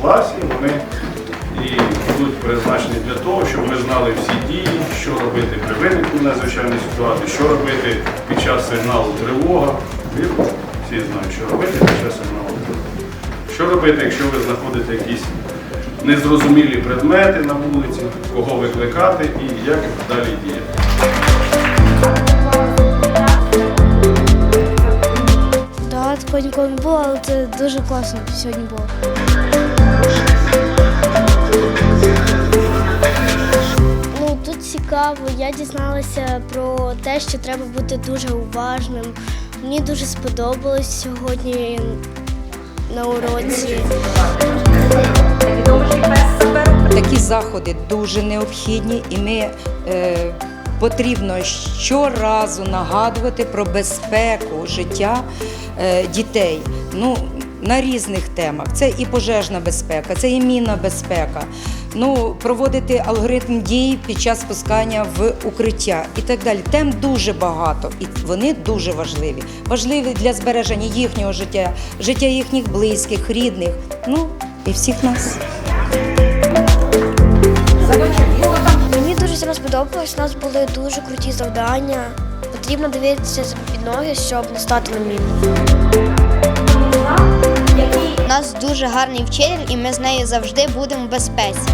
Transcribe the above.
класі, вони і будуть призначені для того, щоб ви знали всі дії, що робити при виникненні надзвичайної ситуації, що робити під час сигналу тривога. Вірно? Всі знають, що робити під час сигналу тривога. Що робити, якщо ви знаходите якісь незрозумілі предмети на вулиці, кого викликати і як далі діяти. Ніколи не було, але це дуже класно сьогодні було. Ну тут цікаво. Я дізналася про те, що треба бути дуже уважним. Мені дуже сподобалось сьогодні на уроці. Такі заходи дуже необхідні, і ми е, потрібно щоразу нагадувати про безпеку життя е, дітей. Ну, на різних темах. Це і пожежна безпека, це і мінна безпека. Ну, проводити алгоритм дій під час спускання в укриття і так далі. Тем дуже багато, і вони дуже важливі. Важливі для збереження їхнього життя, життя їхніх близьких, рідних, ну і всіх нас. Сподобалось. У нас були дуже круті завдання. Потрібно дивитися під ноги, щоб не стати на міну. У нас дуже гарний вчитель, і ми з нею завжди будемо в безпеці.